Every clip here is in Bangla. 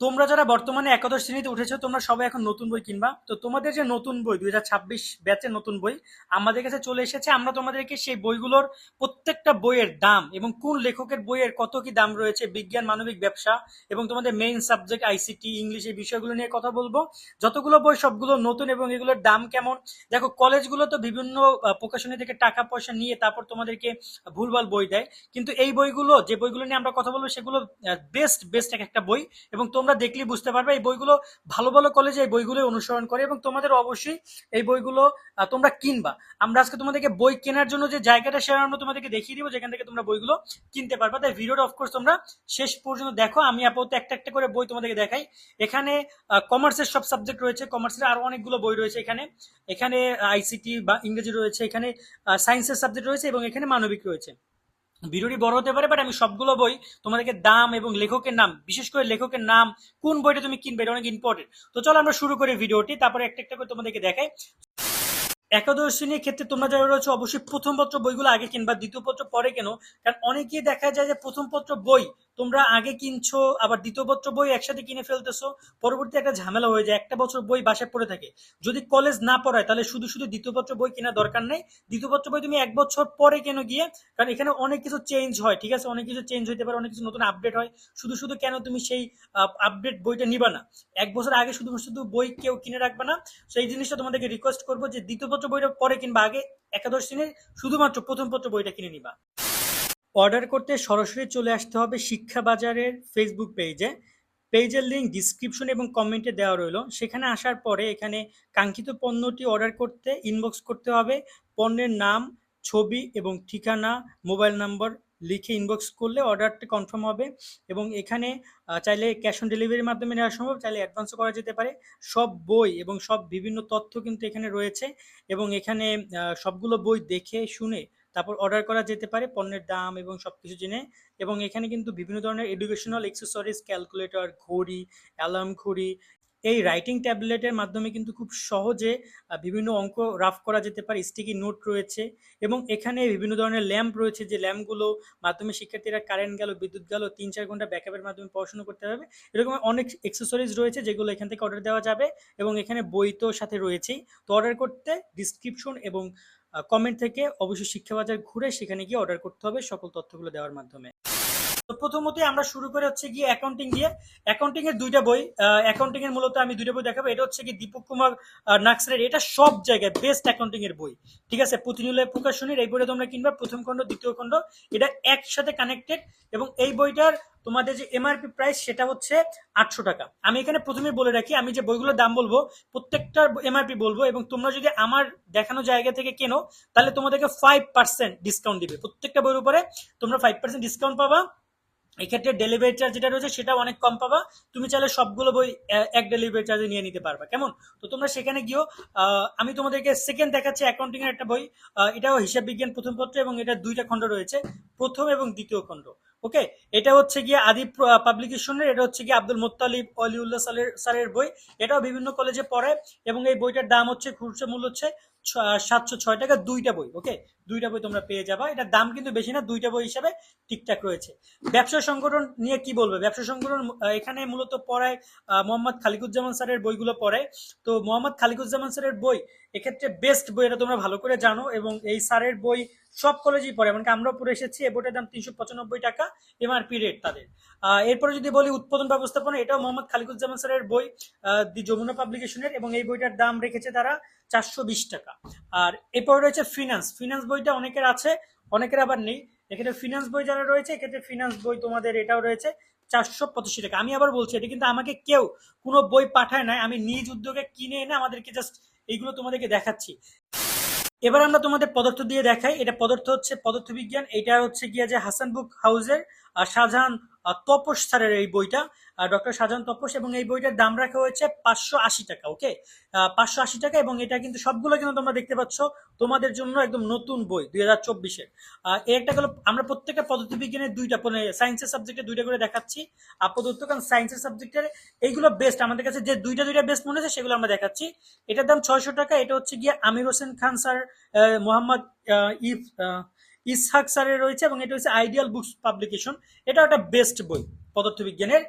তোমরা যারা বর্তমানে একাদশ শ্রেণীতে উঠেছো, তোমরা সবাই এখন নতুন বই কিনবা। তো তোমাদের যে নতুন বই, দুই হাজার ছাব্বিশ ব্যাচের নতুন বই, আমাদের কাছে চলে এসেছে। আমরা তোমাদেরকে সেই বইগুলোর প্রত্যেকটা বইয়ের দাম এবং কোন লেখকের বইয়ের কত কি দাম রয়েছে, বিজ্ঞান, মানবিক, ব্যবসা এবং তোমাদের মেইন সাবজেক্ট আইসিটি ইংলিশ এই বিষয়গুলো নিয়ে কথা বলব। যতগুলো বই, সবগুলো নতুন এবং এগুলোর দাম কেমন? দেখো কলেজগুলো তো বিভিন্ন প্রকাশনী থেকে টাকা পয়সা নিয়ে তারপর তোমাদেরকে ভুলভাল বই দেয়। কিন্তু এই বইগুলো, যে বইগুলো নিয়ে আমরা কথা বলব, সেগুলো বেস্ট বেস্ট এক একটা বই এবং তোমরা দেখলেই বুঝতে পারবে, এই বইগুলো ভালো ভালো কলেজে এই বইগুলো অনুসরণ করে এবং তোমাদের অবশ্যই এই বইগুলো তোমরা কিনবা। আমরা আজকে তোমাদেরকে বই কেনার জন্য যে জায়গাটা সেটা আমরা তোমাদেরকে দেখিয়ে দিব, যেখান থেকে তোমরা বইগুলো কিনতে পারবা। তাই ভিডিওটা অফকোর্স তোমরা শেষ পর্যন্ত দেখো। আমি আপাতত একটা একটা করে বই তোমাদেরকে দেখাই। এখানে কমার্সের সব সাবজেক্ট রয়েছে। কমার্সের আরও অনেকগুলো বই রয়েছে এখানে। এখানে আইসিটি বা ইংরেজি রয়েছে। এখানে সায়েন্সের সাবজেক্ট রয়েছে এবং এখানে মানবিক রয়েছে। ভিডিওটি বড় হতে পারে বাট আমি সবগুলো বই তোমাদেরকে দাম এবং লেখকের নাম, বিশেষ করে লেখকের নাম, কোন বইটা তুমি কিনবে, এটা অনেক ইম্পর্টেন্ট তো চলো আমরা শুরু করি ভিডিওটি, তারপরে একটা একটা করে তোমাদেরকে দেখাই। একাদশ শ্রেণির ক্ষেত্রে তোমরা যারা রয়েছে, অবশ্যই প্রথম পত্র বইগুলো আগে কিনবা, দ্বিতীয় পত্র পরে কেন, কারণ অনেকেই দেখা যায় যে প্রথম পত্র বই তোমরা আগে কিনছো, আবার দ্বিতীয় পত্র বই একসাথে কিনে ফেলতেছো, পরবর্তী একটা ঝামেলা হয়ে যায়, একটা বছর বই বাসায় পড়ে থাকে। যদি কলেজ না পড়ায়, তাহলে শুধু শুধু দ্বিতীয় পত্র বই কেনার দরকার নেই। দ্বিতীয় পত্র বই তুমি এক বছর পরে কেন গিয়ে, কারণ এখানে অনেক কিছু চেঞ্জ হয়, ঠিক আছে? অনেক কিছু চেঞ্জ হইতে পারে, অনেক কিছু নতুন আপডেট হয়। শুধু শুধু কেন তুমি সেই আপডেট বইটা নিবা না? এক বছর আগে শুধু শুধু বই কেউ কিনে রাখবে না। সেই জিনিসটা তোমাদেরকে রিকোয়েস্ট করব যে, দ্বিতীয় পত্র বইটা পরে কিনবা আগে, একাদশ শ্রেণির শুধুমাত্র প্রথম পত্র বইটা কিনে নিবা। অর্ডার করতে সরাসরি চলে আসতে হবে শিক্ষা বাজারের ফেসবুক পেজে পেজের লিঙ্ক ডিসক্রিপশন এবং কমেন্টে দেওয়া রইল। সেখানে আসার পরে এখানে কাঙ্ক্ষিত পণ্যটি অর্ডার করতে ইনবক্স করতে হবে। পণ্যের নাম, ছবি এবং ঠিকানা মোবাইল নাম্বার লিখে ইনবক্স করলে অর্ডারটি কনফার্ম হবে এবং এখানে চাইলে ক্যাশ অন ডেলিভারির মাধ্যমে নেওয়া সম্ভব, চাইলে অ্যাডভান্সও করা যেতে পারে। সব বই এবং সব বিভিন্ন তথ্য কিন্তু এখানে রয়েছে এবং এখানে সবগুলো বই দেখে শুনে তারপর অর্ডার করা যেতে পারে পণ্যের দাম এবং সব কিছু জেনে। এবং এখানে কিন্তু বিভিন্ন ধরনের এডুকেশনাল এক্সেসরিজ ক্যালকুলেটর ঘড়ি অ্যালার্ম ঘড়ি, এই রাইটিং ট্যাবলেটের মাধ্যমে কিন্তু খুব সহজে বিভিন্ন অঙ্ক রাফ করা যেতে পারে স্টিকি নোট রয়েছে। এবং এখানে বিভিন্ন ধরনের ল্যাম্প রয়েছে, যে ল্যাম্পগুলো মাধ্যমে শিক্ষার্থীরা কারেন্ট গেল, বিদ্যুৎ গেল তিন চার ঘণ্টা ব্যাকআপের মাধ্যমে পড়াশোনা করতে পারবে এরকম অনেক এক্সেসরিজ রয়েছে যেগুলো এখান থেকে অর্ডার দেওয়া যাবে। এবং এখানে বই তো সাথে রয়েছেই। তো অর্ডার করতে ডিসক্রিপশন এবং কমেন্ট থেকে অবশ্যই শিক্ষা বাজার ঘুরে সেখানে গিয়ে অর্ডার করতে হবে সকল তথ্যগুলো দেওয়ার মাধ্যমে। তো প্রথমতই আমরা শুরু করে হচ্ছে গিয়ে অ্যাকাউন্টিং দিয়ে। অ্যাকাউন্টিং এর দুইটা বই অ্যাকাউন্টিং এর মূলত আমি দুইটা বই দেখাবো। এটা হচ্ছে কি দীপক কুমার নাক্সারের এটা সব জায়গায় বেস্ট অ্যাকাউন্টিং এর বই। ঠিক আছে? পুঁথিনুলের প্রকাশনীর এই বইটা তোমরা কিনবা। প্রথম খণ্ড, দ্বিতীয় খণ্ড, এটা একসাথে কানেক্টেড এবং এই বইটার তোমাদের যে এমআরপি প্রাইস সেটা হচ্ছে আটশো টাকা। আমি এখানে প্রথমে বলে রাখি, আমি যে বইগুলোর দাম বলব, প্রত্যেকটার এমআরপি বলব এবং তোমরা যদি আমার দেখানো জায়গা থেকে কেনো, তাহলে তোমাদেরকে ফাইভ পার্সেন্ট ডিসকাউন্ট দিবে। প্রত্যেকটা বইয়ের উপরে তোমরা ফাইভ পার্সেন্ট ডিসকাউন্ট পাবা। এক্ষেত্রে ডেলিভারি চার্জ যেটা রয়েছে সেটা অনেক কম পাবা। তুমি চাইলে সবগুলো বই এক ডেলিভারি চার্জে নিয়ে নিতে পারবা। কেমন? তো তোমরা সেখানে গিয়েও আমি তোমাদেরকে সেকেন্ড দেখাচ্ছি অ্যাকাউন্টিং এর একটা বই। এটাও হিসাব বিজ্ঞান প্রথম পত্র এবং এটা দুইটা খণ্ড রয়েছে। প্রথম এবং দ্বিতীয় খণ্ড। ওকে এটা হচ্ছে গিয়ে আদি পাবলিকেশনের এটা হচ্ছে গিয়ে আব্দুল মোত্তালিব, অলিউল্লাহ সালের স্যারের বই। এটাও বিভিন্ন কলেজে পড়ে এবং এই বইটার দাম হচ্ছে, খুচরো মূল্য হচ্ছে সাতশো ছয় টাকা দুইটা বই ওকে দুইটা বই তোমরা পেয়ে যাবা। এটার দাম কিন্তু বেশি না, দুইটা বই হিসাবে ঠিকঠাক রয়েছে। ব্যবসা সংগঠন নিয়ে কি বলবে? ব্যবসা সংগঠন এখানে মূলত পড়ায় মোহাম্মদ খালিকুজ্জামান স্যারের বইগুলো পড়ে। তো মোহাম্মদ খালিকুজ্জামান স্যারের বই, এক্ষেত্রে বেস্ট বই এটা তোমরা ভালো করে জানো এবং এই স্যারের বই সব কলেজেই পড়ে, এমনকি আমরাও পড়ে এসেছি। এই বইটার দাম তিনশো পঁচানব্বই টাকা এমআরপি রেট তাদের। এরপরে যদি বলি উৎপাদন ব্যবস্থাপনা, এটাও মোহাম্মদ খালিকুজ্জামান স্যারের বই দি যমুনা পাবলিকেশনের এবং এই বইটার দাম রেখেছে তারা চারশো বিশ টাকা। আর এরপরে রয়েছে ফিনান্স ফিনান্স বইটা অনেকের আছে, অনেকের আবার নেই। এক্ষেত্রে ফিনান্স বই যারা রয়েছে, এক্ষেত্রে ফিনান্স বই তোমাদের এটাও রয়েছে চারশো পঁচাশি টাকা। আমি আবার বলছি, এটা কিন্তু আমাকে কেউ কোনো বই পাঠায় নাই। আমি নিজ উদ্যোগে কিনে এনে আমাদেরকে জাস্ট এইগুলো তোমাদেরকে দেখাচ্ছি। এবার আমরা তোমাদের পদার্থ দিয়ে দেখাই। এটা পদার্থ হচ্ছে পদার্থবিজ্ঞান। এটা হচ্ছে গিয়ে যে হাসান বুক হাউসের শাহজাহান তপস স্যারের এই বইটা ডক্টর শাহজাহান তপস, এবং এই বইটার দাম রাখা হয়েছে পাঁচশো আশি টাকা, ওকে? পাঁচশো আশি টাকা, এবং এটা কিন্তু সবগুলো কিন্তু তোমরা দেখতে পাচ্ছ তোমাদের জন্য একদম নতুন বই, দুই হাজার চব্বিশের। একটা গেলো আমরা প্রত্যেকটা পদ্ধতি বিজ্ঞানের দুইটা মানে সায়েন্সের সাবজেক্টে দুইটা করে দেখাচ্ছি, আপাতত, কারণ সায়েন্সের সাবজেক্টের এইগুলো বেস্ট আমাদের কাছে যে দুইটা দুইটা বেস্ট মনে হচ্ছে সেগুলো আমরা দেখাচ্ছি। এটার দাম ছয়শো টাকা, এটা হচ্ছে গিয়ে আমির হোসেন খান স্যার মোহাম্মদ ইফ ইসহাক স্যারের রয়েছে এবং এটা হচ্ছে আইডিয়াল বুকস পাবলিকেশন। এটা একটা বেস্ট বই পদার্থবিজ্ঞানের।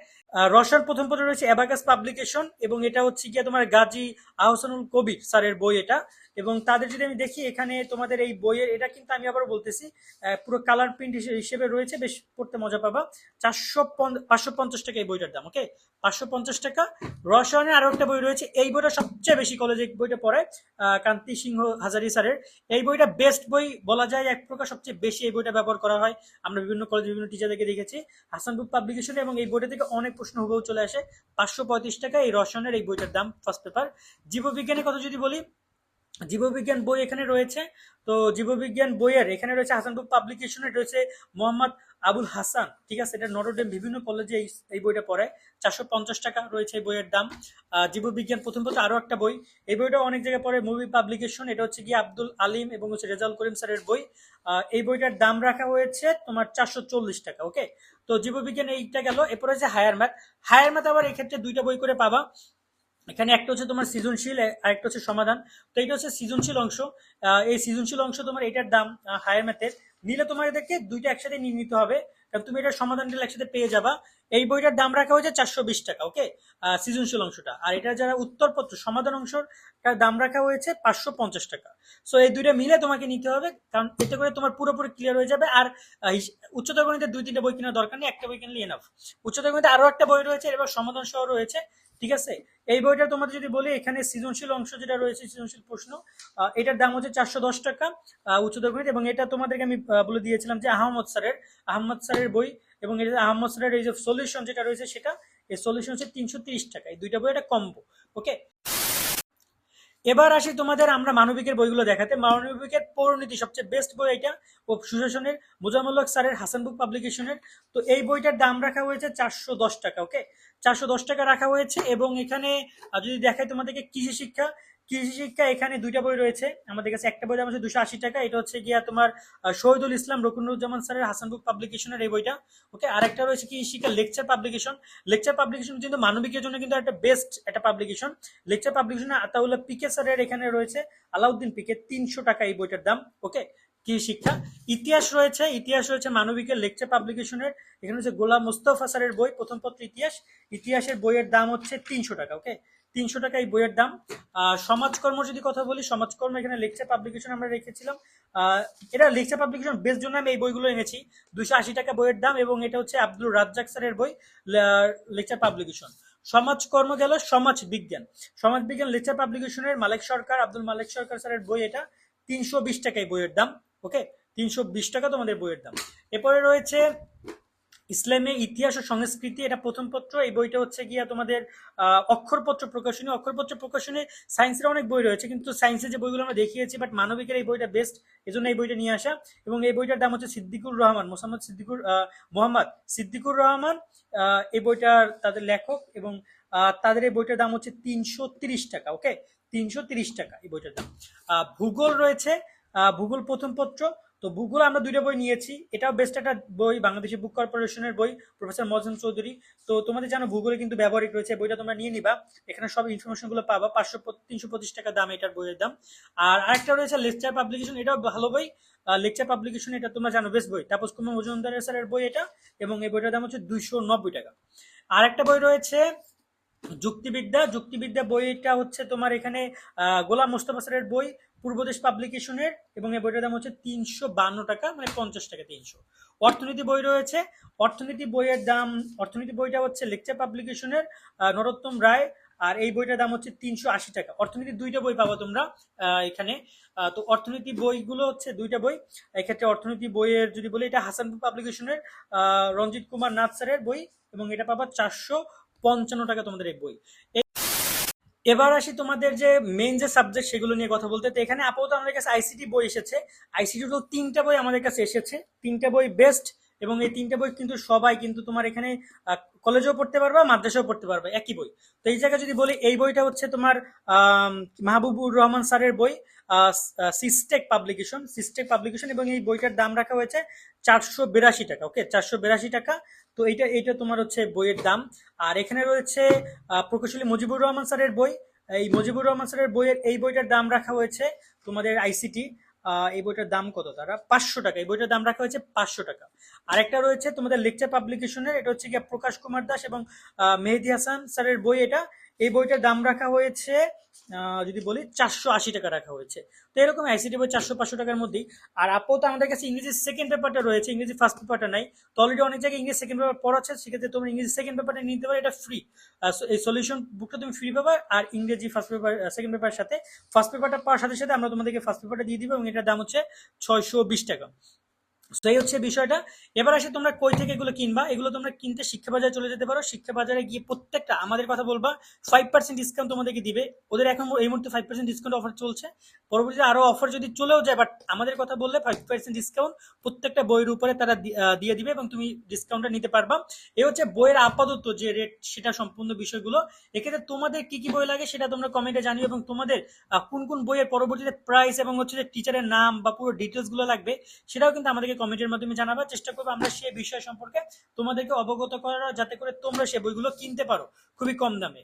রসায়ন প্রথম পত্র রয়েছে অ্যাবাকাস পাবলিকেশন এবং এটা হচ্ছে গিয়ে তোমার গাজী আহসানুল কবির স্যারের বই এটা। এবং তাদের যদি আমি দেখি এখানে তোমাদের এই বইয়ের, এটা কিন্তু আমি আবার বলতেছি পুরো কালার প্রিন্ট হিসেবে রয়েছে, বেশ পড়তে মজা পাবা। চারশো পাঁচশো পঞ্চাশ টাকা এই বইটার দাম ওকে পাঁচশো পঞ্চাশ টাকা। রসায়নের আরও একটা বই রয়েছে, এই বইটা সবচেয়ে বেশি কলেজে বইটা পড়ে কান্তি সিংহ হাজারি স্যারের। এই বইটা বেস্ট বই বলা যায়, এক প্রকার সবচেয়ে বেশি এই বইটা ব্যবহার করা হয়। আমরা বিভিন্ন কলেজে বিভিন্ন টিচারদেরকে দেখেছি। হাসান বুক পাবলিকেশন এবং এই বইটা থেকে অনেক প্রশ্ন হুবহু চলে আসে। পাঁচশো পঁয়ত্রিশ টাকা এই রসায়নের এই বইটার দাম ফার্স্ট পেপার জীববিজ্ঞানের কথা যদি বলি জীববিজ্ঞান বই এখানে রয়েছে। তো জীববিজ্ঞান বইয়ের এখানে রয়েছে হাসান বুক পাবলিকেশনে রয়েছে মোহাম্মদ আবুল হাসান। ঠিক আছে, এটা নটরডেম বিভিন্ন কলেজে এই বইটা পড়ে। চারশো পঞ্চাশ টাকা রয়েছে এই বইয়ের দাম। জীববিজ্ঞান প্রথম প্রথম আরও একটা বই। এই বইটা অনেক জায়গায় পড়ে মুভি পাবলিকেশন এটা হচ্ছে কি আব্দুল আলিম এবং হচ্ছে রেজাউল করিম স্যারের বই। এই বইটার দাম রাখা হয়েছে তোমার চারশো চল্লিশ টাকা ওকে তো জীববিজ্ঞান এইটা গেল, এরপর হচ্ছে হায়ার ম্যাথ। হায়ার ম্যাথ আবার এক্ষেত্রে দুইটা বই করে পাবা। এখানে একটা হচ্ছে তোমার সৃজনশীল, আরেকটা হচ্ছে সমাধান। তো এটা হচ্ছে সৃজনশীল অংশ। এই সৃজনশীল অংশ তোমার এটার দাম হায়ার ম্যাথের নিলে তোমার এদেরকে দুইটা একসাথে নিয়ে নিতে হবে। কারণ তুমি এটার সমাধান একসাথে পেয়ে যাবা। এই বইটার দাম রাখা হয়েছে চারশো বিশ টাকা ওকে সৃজনশীল অংশটা। আর এটা যারা উত্তরপত্র, সমাধান অংশর দাম রাখা হয়েছে পাঁচশো পঞ্চাশ টাকা। সো এই দুইটা মিলে তোমাকে নিতে হবে, কারণ এতে করে তোমার পুরোপুরি ক্লিয়ার হয়ে যাবে। আর উচ্চতর গণিতে দুই তিনটা বই কেনার দরকার নেই, একটা বই কিনলে এনাফ উচ্চতর গণিতে আরও একটা বই রয়েছে এবার সমাধান সহ রয়েছে, ঠিক আছে? এই বইটা তোমাদের যদি বলি, এখানে সৃজনশীল অংশ যেটা রয়েছে, সৃজনশীল প্রশ্ন এটার দাম হচ্ছে চারশো দশ টাকা উচ্চতর গণিত। এবং এটা তোমাদেরকে আমি বলে দিয়েছিলাম যে আহমদ স্যারের আহমদ স্যারের বই এবং এটা আহমদ স্যারের এই যে সলিউশন যেটা রয়েছে সেটা, এই সলিউশন হচ্ছে তিনশো তিরিশ টাকা। এই দুইটা বই এটা কম্বো ওকে এবার আসি তোমাদের আমরা মানবিকের বইগুলো দেখাতে। মানবিকের পৌরনীতি সবচেয়ে বেস্ট বই এটা ও সুশাসনের মোজামুল্লক স্যারের হাসান বুক পাবলিকেশনের তো এই বইটার দাম রাখা হয়েছে চারশো দশ টাকা ওকে চারশো দশ টাকা রাখা হয়েছে এবং এখানে যদি দেখায় তোমাদেরকে কৃষি শিক্ষা কৃষি শিক্ষা এখানে দুইটা বই রয়েছে। আমাদের কাছে একটা বই দাম হচ্ছে দুশো আশি টাকা। এটা হচ্ছে গিয়া তোমার শহীদুল ইসলাম রকুনুজ্জামান স্যারের হাসান বুক পাবলিকেশনের এই বইটা। ওকে আর একটা রয়েছে কৃষি শিক্ষা লেকচার পাবলিকেশন লেকচার পাবলিকেশন কিন্তু মানবিকের জন্য কিন্তু একটা বেস্ট একটা publication lecture publication Ataullah PK স্যারের এখানে রয়েছে। আলাউদ্দিন পিকে তিনশো টাকা এই বইটার দাম। ওকে কি শিক্ষা? ইতিহাস রয়েছে। ইতিহাস রয়েছে মানবিকের লেকচার পাবলিকেশনের এখানে হচ্ছে গোলাম মুস্তফা স্যারের বই, প্রথম পত্র ইতিহাস। ইতিহাসের বইয়ের দাম হচ্ছে তিনশো টাকা। ওকে তিনশো টাকা এই বইয়ের দাম। সমাজকর্ম যদি কথা বলি, সমাজকর্ম এখানে লেকচার পাবলিকেশন আমরা রেখেছিলাম। এটা লেকচার পাবলিকেশন বেশ জন্য আমি এই বইগুলো এনেছি। দুইশো আশি টাকা বইয়ের দাম এবং এটা হচ্ছে আব্দুল রাজ্জাক স্যারের বই লেকচার পাবলিকেশন সমাজকর্ম গেল সমাজ বিজ্ঞান। সমাজ বিজ্ঞান লেকচার পাবলিকেশনের মালিক সরকার, আব্দুল মালিক সরকার স্যারের বই এটা। তিনশো বিশ টাকা এই বইয়ের দাম ওকে তিনশো বিশ টাকা তোমাদের বইয়ের দাম। এরপরে রয়েছে ইসলামী ইতিহাস ও সংস্কৃতি, এটা প্রথম পত্র। এই বইটা হচ্ছে গিয়া তোমাদের অক্ষরপত্র প্রকাশনী। অক্ষরপত্র প্রকাশনী সায়েন্সের অনেক বই রয়েছে, কিন্তু সায়েন্সের যে বইগুলো আমরা দেখিয়েছি বাট মানবিকের এই বইটা বেস্ট এজন্য এই বইটা নিয়ে আসা। এবং এই বইটার দাম হচ্ছে সিদ্দিকুর রহমান মোহাম্মদ সিদ্দিকুর মোহাম্মদ সিদ্দিকুর রহমান এই বইটার তাদের লেখক এবং তাদের এই বইটার দাম হচ্ছে তিনশো টাকা ওকে তিনশো টাকা এই বইটার দাম। ভূগোল রয়েছে ভূগোল প্রথম পত্র তো ভূগোল আমরা দুইটা বই নিয়েছি। এটাও বেস্ট একটা বই, বাংলাদেশি বুক কর্পোরেশনের বই, প্রফেসর মজম চৌধুরী। তো তোমাদের জানো ভূগোলে কিন্তু ব্যবহারিক রয়েছে বইটা তোমরা নিয়ে নিবা। এখানে সব ইনফরমেশনগুলো পাবা, পাঁচশো তিনশো পঁচিশ টাকা দাম এটার বইয়ের দাম। আর আরেকটা রয়েছে লেকচার পাবলিকেশন এটাও ভালো বই। লেকচার পাবলিকেশন এটা তোমরা জানো বেস্ট বই। তাপস কুমার মজুমদারের স্যারের বই এটা, এবং এই বইটার দাম হচ্ছে দুইশো নব্বই টাকা। আর একটা বই রয়েছে যুক্তিবিদ্যা। যুক্তিবিদ্যা বইটা হচ্ছে তোমার এখানে গোলাম মোস্তফা স্যারের বই। পূর্বদেশ পাবলিকেশনের এবং এই বইটার দাম হচ্ছে তিনশো বান্ন টাকা মানে পঞ্চাশ টাকা তিনশো। অর্থনীতি বই রয়েছে। অর্থনীতি বইয়ের দাম, অর্থনীতি বইটা হচ্ছে লেকচার পাবলিকেশনের নরোত্তম রায়, আর এই বইটার দাম হচ্ছে তিনশো আশি টাকা। অর্থনীতি দুইটা বই পাবো তোমরা এখানে। তো অর্থনীতি বইগুলো হচ্ছে দুইটা বই। এক্ষেত্রে অর্থনীতি বইয়ের যদি বলি, এটা হাসানপুর পাবলিকেশনের রঞ্জিত কুমার নাথ স্যারের বই এবং এটা পাবা চারশো পঞ্চান্ন টাকা তোমাদের এই বই। এবার আসি তোমাদের যে মেন যে সাবজেক্ট সেগুলো নিয়ে কথা বলতে। তো এখানে আপাতত আমাদের কাছে আইসিটি বই এসেছে। আইসিটি তো তিনটা বই আমাদের কাছে এসেছে। তিনটা বই বেস্ট এবং এই তিনটে বই কিন্তু সবাই কিন্তু তোমার এখানে কলেজেও পড়তে পারবে, মাদ্রাসাও পড়তে পারবে, একই বই। তো এই জায়গায় যদি বলি, এই বইটা হচ্ছে তোমার মাহবুবুর রহমান স্যারের বই সিস্টেক পাবলিকেশন সিস্টেক পাবলিকেশন এবং এই বইটার দাম রাখা হয়েছে চারশো বিরাশি টাকা, ওকে? চারশো বিরাশি টাকা। তো এইটা এইটা তোমার হচ্ছে বইয়ের দাম। আর এখানে রয়েছে প্রকৌশলী মুজিবুর রহমান স্যারের বই। এই মুজিবুর রহমান স্যারের বইয়ের, এই বইটার দাম রাখা হয়েছে তোমাদের আইসিটি এই বইটার দাম কত তারা? পাঁচশো টাকা। এই বইটার দাম রাখা হয়েছে পাঁচশো টাকা। আরেকটা রয়েছে তোমাদের লেকচার পাবলিকেশনের এটা হচ্ছে গিয়ে প্রকাশ কুমার দাস এবং মেহেদি হাসান স্যারের বই এটা। এই বইটার দাম রাখা হয়েছে যদি বলি চারশো আশি টাকা রাখা হয়েছে। তো এরকম আইসিটি বই চারশো পাঁচশো টাকার মধ্যেই। আর আপাতত আমাদের কাছে ইংরেজি সেকেন্ড পেপারটা রয়েছে, ইংরেজি ফার্স্ট পেপারটা নাই। তো অলরেডি অনেক জায়গায় ইংরেজি সেকেন্ড পেপার পড়াচ্ছে, সেক্ষেত্রে তোমরা ইংরেজি সেকেন্ড পেপারটা নিতে পারো, এটা ফ্রি এই সলিউশন বুকটা তুমি ফ্রি পাবা আর ইংরেজি ফার্স্ট পেপার সেকেন্ড পেপারের সাথে। ফার্স্ট পেপারটা পাওয়ার সাথে সাথে আমরা তোমাদেরকে ফার্স্ট পেপারটা দিয়ে দিব এবং এটার দাম হচ্ছে ছয়শো বিশ টাকা। তো এই হচ্ছে বিষয়টা। এবার আসে তোমরা কই থেকে এগুলো কিনবা। এগুলো তোমরা কিনতে শিক্ষা বাজারে চলে যেতে পারো। শিক্ষা বাজারে গিয়ে প্রত্যেকটা আমাদের কথা বলবা। ফাইভ পার্সেন্ট ডিসকাউন্ট তোমাদেরকে দিবে। ওদের এখন এই মুহূর্তে ফাইভ পার্সেন্ট ডিসকাউন্ট অফার চলছে। পরবর্তীতে আরও অফার যদি চলেও যায় বাট আমাদের কথা বললে ফাইভ পার্সেন্ট ডিসকাউন্ট প্রত্যেকটা বইয়ের উপরে তারা দিয়ে দিবে এবং তুমি ডিসকাউন্টটা নিতে পারবা। এই হচ্ছে বইয়ের আপাতত যে রেট সেটা সম্পূর্ণ বিষয়গুলো। এক্ষেত্রে তোমাদের কি কি বই লাগে সেটা তোমরা কমেন্টে জানিও এবং তোমাদের কোন কোন বইয়ের পরবর্তীতে প্রাইস এবং হচ্ছে যে টিচারের নাম বা পুরো ডিটেলসগুলো লাগবে, সেটাও কিন্তু আমাদেরকে কমেন্টের মাধ্যমে জানাবার চেষ্টা করব। আমরা সেই বিষয় সম্পর্কে তোমাদেরকে অবগত করার, যাতে করে তোমরা সে বইগুলো কিনতে পারো খুবই কম দামে।